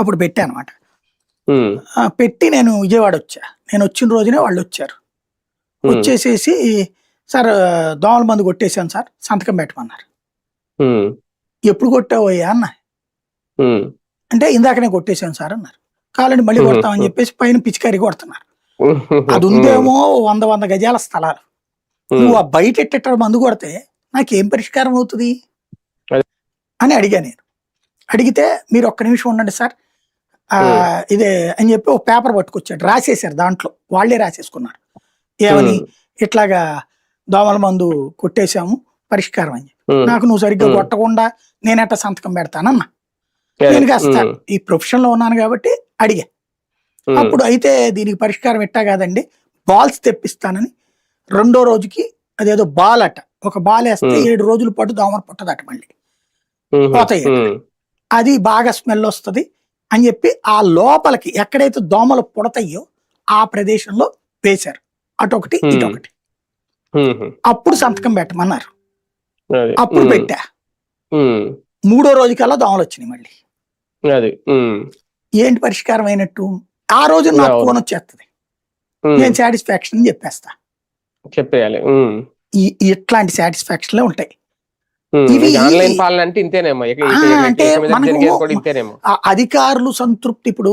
అప్పుడు పెట్టా అనమాట పెట్టి నేను విజయవాడ వచ్చా. నేను వచ్చిన రోజునే వాళ్ళు వచ్చారు. వచ్చేసేసి సార్ దోమల మందు కొట్టేశాను సార్ సంతకం పెట్టమన్నారు. ఎప్పుడు కొట్టావయ్యా అన్న. అంటే ఇందాకనే కొట్టేశాను సార్ అన్నారు. కావాలంటే మళ్ళీ కొడతామని చెప్పేసి పైన పిచికారి కొడుతున్నారు. అది ఉందేమో వంద వంద గజాల స్థలాలు. నువ్వు ఆ బయట ఎట్టెట్ట మందు కొడితే నాకేం పరిష్కారం అవుతుంది. అని అడిగా నేను. అడిగితే మీరు ఒక్క నిమిషం ఉండండి సార్. ఇదే అని చెప్పి ఒక పేపర్ పట్టుకొచ్చాడు. రాసేసారు దాంట్లో. వాళ్ళే రాసేసుకున్నారు. ఏమని? ఇట్లాగా దోమల మందు కొట్టేశాము పరిష్కారం అని నాకు నువ్వు సరిగ్గా. కొట్టకుండా నేనెట్ట సంతకం పెడతానన్నా? నేను కాస్త ఈ ప్రొఫెషన్లో ఉన్నాను కాబట్టి అడిగా. అప్పుడు అయితే దీనికి పరిష్కారం ఎట్టా కాదండి బాల్స్ తెప్పిస్తానని రెండో రోజుకి అదేదో బాల్ అట. ఒక బాల్ వేస్తే. ఏడు రోజుల పాటు దోమలు పుట్టదట మళ్ళీ. పోతాయి. అది బాగా స్మెల్ వస్తది. అని చెప్పి ఆ లోపలికి ఎక్కడైతే దోమలు పుడతాయో ఆ ప్రదేశంలో వేశారు. అటొకటి. ఇటొకటి. అప్పుడు సంతకం పెట్టమన్నారు. అప్పుడు పెట్టా. మూడో రోజుకల్లా దోమలు వచ్చినాయి మళ్ళీ. ఏంటి పరిష్కారం అయినట్టు? ఆ రోజు నాకు. ఫోన్ వచ్చేస్తుంది నేను సాటిస్ఫాక్షన్ అని చెప్పేస్తా. చెప్పేయాలి. ఇట్లాంటి సాటిస్ఫాక్షన్లే ఉంటాయి. ఆన్లైన్ పాలన అంటే ఇంతేనేమో. అంటే అధికారులు సంతృప్తి ఇప్పుడు